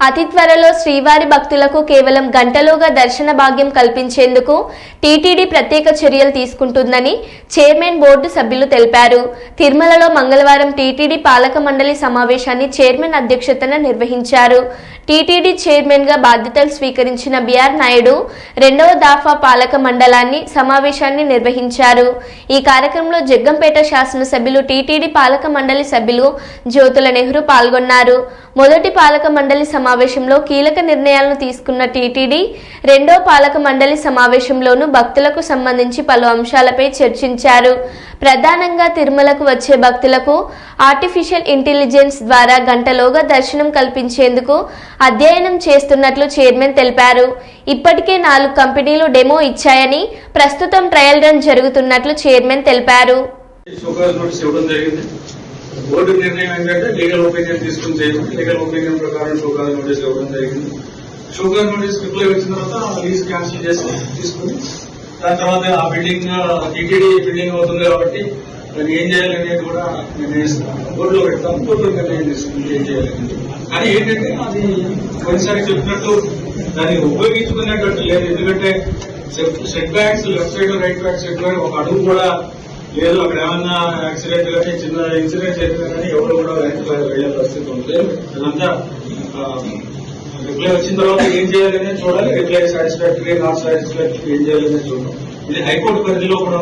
అతి త్వరలో శ్రీవారి భక్తులకు కేవలం గంటలోగా దర్శన భాగ్యం కల్పించేందుకు టీటీడీ ప్రత్యేక చర్యలు తీసుకుంటుందని చైర్మన్ బోర్డు సభ్యులు తెలిపారు. తిరుమలలో మంగళవారం టీటీడీ పాలక మండలి సమావేశాన్ని చైర్మన్ అధ్యక్షతన నిర్వహించారు. టీటీడీ చైర్మన్గా బాధ్యతలు స్వీకరించిన బిఆర్ నాయుడు రెండవ దాఫా పాలక మండలాన్ని సమావేశాన్ని నిర్వహించారు. ఈ కార్యక్రమంలో జగ్గంపేట శాసనసభ్యులు టీటీడీ పాలక మండలి సభ్యులు జ్యోతుల నెహ్రూ పాల్గొన్నారు. మొదటి పాలక మండలి సమావేశంలో కీలక నిర్ణయాలను తీసుకున్న టీటీడీ రెండో పాలక మండలి సమావేశంలోనూ భక్తులకు సంబంధించి పలు అంశాలపై చర్చించారు. ప్రధానంగా తిరుమలకు వచ్చే భక్తులకు ఆర్టిఫిషియల్ ఇంటెలిజెన్స్ ద్వారా గంటలోగా దర్శనం కల్పించేందుకు అధ్యయనం చేస్తున్నట్లు చైర్మన్ తెలిపారు. ఇప్పటికే నాలుగు కంపెనీలు డెమో ఇచ్చాయని ప్రస్తుతం ట్రయల్ రన్ జరుగుతున్నట్లు చైర్మన్ తెలిపారు. బోర్డు నిర్ణయం ఏంటంటే లీగల్ ఒపీనియన్ తీసుకుని చేయమని లీగల్ ఒపీనియన్ ప్రకారం షోకాజ్ నోటీస్ ఇవ్వడం జరిగింది. షోకాజ్ నోటీస్ రిప్లై వచ్చిన తర్వాత లీజ్ క్యాన్సిల్ చేసి తీసుకుని దాని తర్వాత ఆ బిల్డింగ్ టీటీడీ బిల్డింగ్ అవుతుంది కాబట్టి దాన్ని ఏం చేయాలి అనేది కూడా నిర్ణయిస్తాం బోర్డులో పెడతాం. బోర్డులో నిర్ణయం తీసుకుని ఏం చేయాలి కానీ ఏంటంటే అది కొన్నిసారి చెప్పినట్టు దాన్ని ఉపయోగించుకునేటట్టు లేదు. ఎందుకంటే setbacks left side right back setback ఒక అడుగు కూడా లేదు అక్కడ ఏమన్నా యాక్సిడెంట్ కానీ చిన్న ఇన్సిడెంట్ జరిగినా కానీ ఎవరు కూడా వెనక్కి వెళ్ళే పరిస్థితి ఉంది. అదంతా రిప్లై వచ్చిన తర్వాత ఏం చేయాలనే చూడాలి. రిప్లై సాటిస్ఫాక్టరీ నాట్ సాటిస్ఫాక్టరీ ఏం చేయాలనే చూడాలి. ఇది హైకోర్టు పరిధిలో కూడా